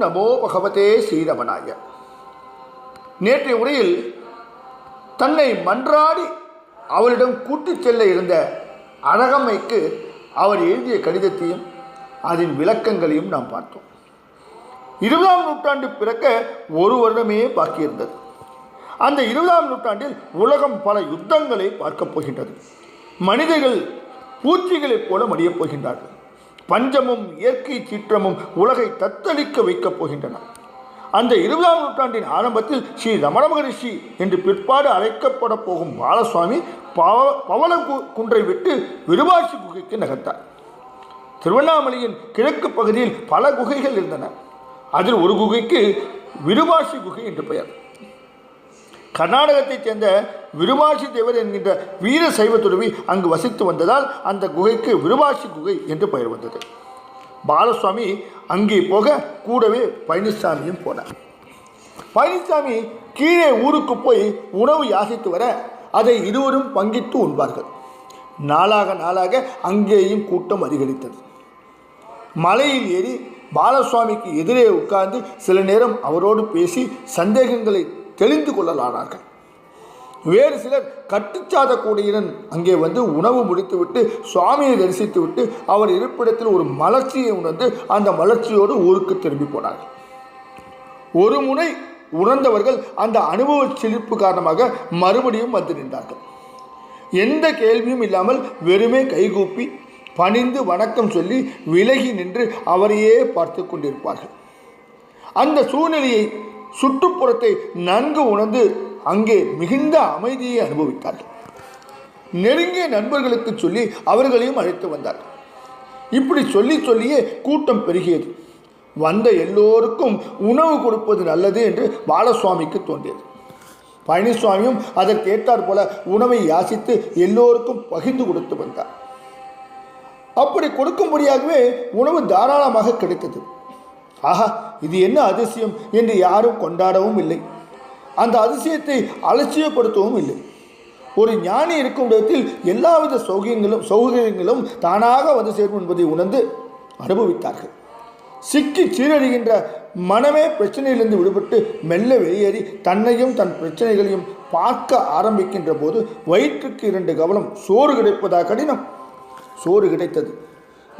நமோ பகவதே ஸ்ரீரமணாய நேற்றைய உரையில் தன்னை மன்றாடி அவளிடம் கூட்டிச் செல்ல இருந்த அழகம்மைக்கு அவர் எழுதிய கடிதத்தையும் அதன் விளக்கங்களையும் நாம் பார்த்தோம். இருபதாம் நூற்றாண்டு பிறக்க ஒரு வருடமே பாக்கியிருந்தது அந்த இருபதாம் நூற்றாண்டில் உலகம் பல யுத்தங்களை பார்க்கப் போகின்றது. மனிதர்கள் பூச்சிகளைப் போல மடியப் போகின்றார்கள். பஞ்சமும் இயற்கை சீற்றமும் உலகை தத்தளிக்க வைக்கப் போகின்றன. அந்த இருபதாம் நூற்றாண்டின் ஆரம்பத்தில் ஸ்ரீ ரமண மகரிஷி என்று பிற்பாடு அழைக்கப்பட போகும் பாலசுவாமி பவ பவள கு- குன்றை விட்டு விருபாட்சி குகைக்கு நகர்த்தார் திருவண்ணாமலையின் கிழக்கு பகுதியில் பல குகைகள் இருந்தன. அதில் ஒரு குகைக்கு விருபாஷி குகை என்று பெயர். கர்நாடகத்தைச் சேர்ந்த விருபாஷி தேவர் என்கின்ற வீர சைவ துறவி அங்கு வசித்து வந்ததால் அந்த குகைக்கு விருபாஷி குகை என்று பெயர் வந்தது. பாலசுவாமி அங்கே போக கூடவே பழனிசாமியும் போனார். பழனிசாமி கீழே ஊருக்கு போய் உணவு யாசித்து வர அதை இருவரும் பங்கிட்டு உண்பார்கள் நாளாக நாளாக அங்கேயும் கூட்டம் அதிகரித்தது. மலையில் ஏறி பாலசுவாமிக்கு எதிரே உட்கார்ந்து சில நேரம் அவரோடு பேசி சந்தேகங்களை தெளிந்து கொள்ளலானார்கள். வேறு சிலர் கட்டுச்சாத அங்கே வந்து உணவு முடித்துவிட்டு சுவாமியை தரிசித்துவிட்டு அவர் இருப்பிடத்தில் ஒரு மலர்ச்சியை உணர்ந்து அந்த மலர்ச்சியோடு ஊருக்கு திரும்பி போனார்கள் ஒரு முனை உணர்ந்தவர்கள் அந்த அனுபவ சிரிப்பு காரணமாக மறுபடியும் வந்து நின்றார்கள். எந்த கேள்வியும் இல்லாமல் வெறுமே கைகூப்பி பணிந்து வணக்கம் சொல்லி விலகி நின்று அவரையே பார்த்து கொண்டிருப்பார்கள். அந்த சூழ்நிலையை சுற்றுப்புறத்தை நன்கு உணர்ந்து அங்கே மிகுந்த அமைதியை அனுபவித்தார்கள். நெருங்கிய நண்பர்களுக்கு சொல்லி அவர்களையும் அழைத்து வந்தார்கள் இப்படி சொல்லி சொல்லியே கூட்டம் பெருகியது. வந்த எல்லோருக்கும் உணவு கொடுப்பது நல்லது என்று பாலசுவாமிக்கு தோன்றியது. பழனிசுவாமியும் அதற்கு போல உணவை யாசித்து எல்லோருக்கும் பகிர்ந்து கொடுத்து வந்தார். அப்படி கொடுக்கும்படியாகவே உணவு தாராளமாக கிடைத்தது. ஆஹா இது என்ன அதிசயம் என்று யாரும் கொண்டாடவும் இல்லை. அந்த அதிசயத்தை அலட்சியப்படுத்தவும் இல்லை. ஒரு ஞானி இருக்கும் இடத்தில் எல்லாவித சௌகியங்களும் சௌகரியங்களும் தானாக வந்து சேரும் என்பதை உணர்ந்து அனுபவித்தார்கள். சிக்கி சீரழிகின்ற மனமே பிரச்சனையிலிருந்து விடுபட்டு மெல்ல வெளியேறி தன்னையும் தன் பிரச்சனைகளையும் பார்க்க ஆரம்பிக்கின்ற போது வயிற்றுக்கு இரண்டு கவலம் சோறு கிடைப்பதா கடினம்? சோறு கிடைத்தது.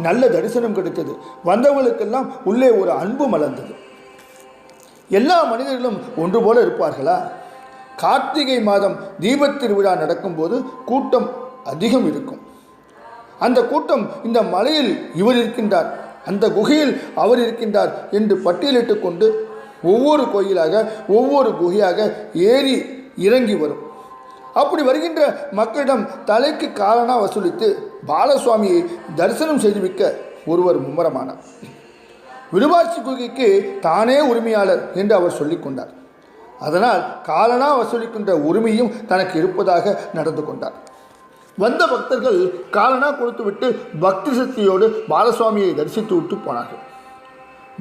நல்ல தரிசனம் கிடைத்தது. வந்தவங்களுக்கெல்லாம் உள்ளே ஒரு அன்பு மலர்ந்தது. எல்லா மனிதர்களும் ஒன்று போல இருப்பார்களா? கார்த்திகை மாதம் தீபத் திருவிழா நடக்கும்போது கூட்டம் அதிகம் இருக்கும். அந்த கூட்டம் இந்த மலையில் இவர் இருக்கின்றார் அந்த குகையில் அவர் இருக்கின்றார் என்று பட்டியலிட்டு கொண்டு ஒவ்வொரு கோயிலாக ஒவ்வொரு குகையாக ஏறி இறங்கி வரும். அப்படி வருகின்ற மக்களிடம் தலைக்கு காலனா வசூலித்து பாலசுவாமியை தரிசனம் செய்துவிக்க ஒருவர் மும்மரமானார் விருபாட்சி குகைக்கு தானே உரிமையாளர் என்று அவர் சொல்லிக் கொண்டார். அதனால் காலனா வசூலிக்கின்ற உரிமையும் தனக்கு இருப்பதாக நடந்து கொண்டார். வந்த பக்தர்கள் காலனா கொடுத்துவிட்டு பக்தி சக்தியோடு பாலசுவாமியை தரிசித்து விட்டு போனார்கள்.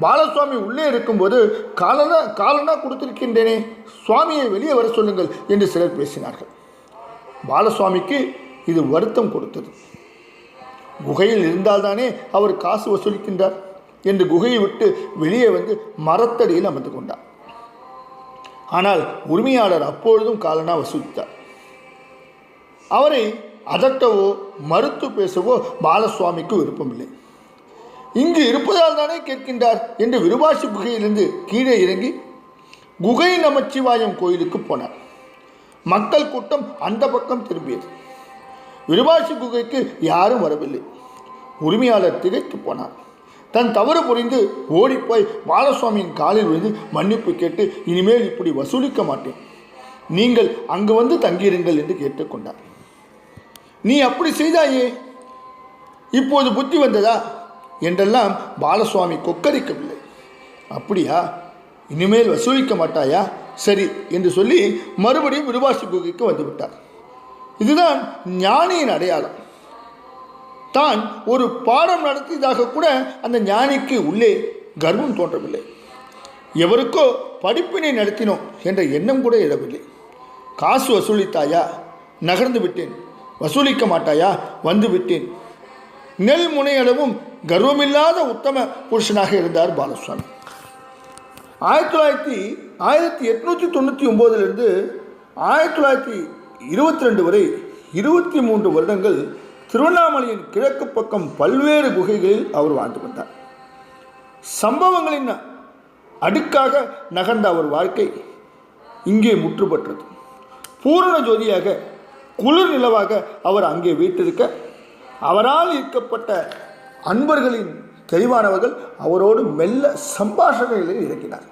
பாலசுவாமி உள்ளே இருக்கும்போது காலனா காலனா கொடுத்திருக்கின்றேனே சுவாமியை வெளியே வர சொல்லுங்கள் என்று சிலர் பேசினார்கள். பாலசுவாமிக்கு இது வருத்தம் கொடுத்தது. குகையில் இருந்தால்தானே அவர் காசு வசூலிக்கின்றார் என்று குகையை விட்டு வெளியே வந்து மரத்தடியில் அமர்ந்து கொண்டார். ஆனால் உரிமையாளர் அப்பொழுதும் காலனா வசூலித்தார் அவரை அதட்டவோ மறுத்து பேசவோ பாலசுவாமிக்கு விருப்பமில்லை. இங்கு இருப்பதால் தானே கேட்கின்றார் என்று விருபாசி குகையிலிருந்து கீழே இறங்கி குகை நமச்சிவாயம் கோயிலுக்கு போனார். மக்கள் கூட்டம் அந்த பக்கம் திரும்பியது. விருபாசி குகைக்கு யாரும் வரவில்லை. உரிமையாளர் திகைத்து போனார். தன் தவறு புரிந்து ஓடிப்போய் பாலசுவாமியின் காலில் விழுந்து மன்னிப்பு கேட்டு இனிமேல் இப்படி வசூலிக்க மாட்டேன். நீங்கள் அங்கு வந்து தங்கியிருங்கள் என்று கேட்டுக்கொண்டார். நீ அப்படி செய்தாயே? இப்போது புத்தி வந்ததா? என்றெல்லாம் பாலசுவாமி கொக்கரிக்கவில்லை. அப்படியா? இனிமேல் வசூலிக்க மாட்டாயா? சரி என்று சொல்லி மறுபடியும் விருபாசி குகைக்கு வந்துவிட்டார் இதுதான் ஞானியின் அடையாளம். தான் ஒரு பாடம் நடத்தியதாக கூட அந்த ஞானிக்கு உள்ளே கர்வம் தோன்றவில்லை. எவருக்கோ படிப்பினை நடத்தினோம் என்ற எண்ணம் கூட இடவில்லை காசு வசூலித்தாயா? நகர்ந்து விட்டேன். வசூலிக்க மாட்டாயா? வந்து விட்டேன். நெல் முனையளவும் கர்வமில்லாத உத்தம புருஷனாக இருந்தார் பாலசுவாமி. ஆயிரத்தி தொள்ளாயிரத்தி ஆயிரத்தி எட்நூற்றி தொண்ணூற்றி ஒம்போதுலேருந்து ஆயிரத்தி தொள்ளாயிரத்தி இருபத்தி ரெண்டு வரை இருபத்தி மூன்று வருடங்கள் திருவண்ணாமலையின் கிழக்கு பக்கம் பல்வேறு குகைகளில் அவர் வாழ்ந்து வந்தார். சம்பவங்களின் அடுக்காக நகர்ந்த அவர் வாழ்க்கை இங்கே முற்றுப்பட்டது பூரண ஜோதியாக குளிர் நிலவாக அவர் அங்கே வீட்டிருக்க அவரால் ஈர்க்கப்பட்ட அன்பர்களின் தெளிவானவர்கள் அவரோடு மெல்ல சம்பாஷணைகளில் இறங்கினார்.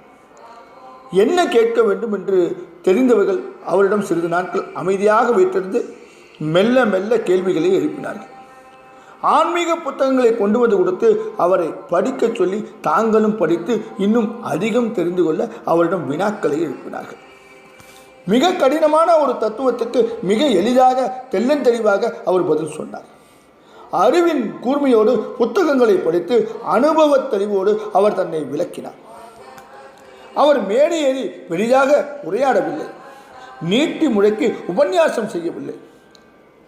என்ன கேட்க வேண்டும் என்று தெரிந்தவர்கள் அவரிடம் சிறிது நாட்கள் அமைதியாக வைத்திருந்து மெல்ல மெல்ல கேள்விகளை எழுப்பினார்கள். ஆன்மீக புத்தகங்களை கொண்டு வந்து கொடுத்து அவரை படிக்கச் சொல்லி தாங்களும் படித்து இன்னும் அதிகம் தெரிந்து கொள்ள அவரிடம் வினாக்களை எழுப்பினார்கள். மிக கடினமான ஒரு தத்துவத்துக்கு மிக எளிதாக தெள்ளந்தெளிவாக அவர் பதில் சொன்னார். அறிவின் கூர்மையோடு புத்தகங்களை படித்து அனுபவத் தெளிவோடு அவர் தன்னை விளக்கினார். அவர் மேடை ஏறி வெளியாக உரையாடவில்லை. நீட்டி முழக்கி உபன்யாசம் செய்யவில்லை.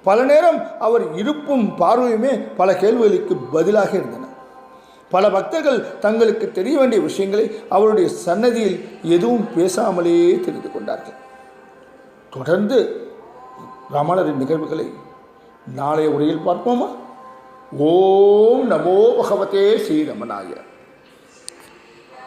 பல நேரம் அவர் இருப்பும் பார்வையுமே பல கேள்விகளுக்கு பதிலாக இருந்தன. பல பக்தர்கள் தங்களுக்கு தெரிய வேண்டிய விஷயங்களை அவருடைய சன்னதியில் எதுவும் பேசாமலே தெரிந்து கொண்டார்கள். தொடர்ந்து ரமணரின் நிகழ்வுகளை நாளைய உரையில் பார்ப்போமா? ஓம் நமோ பகவதே ஸ்ரீரமணாய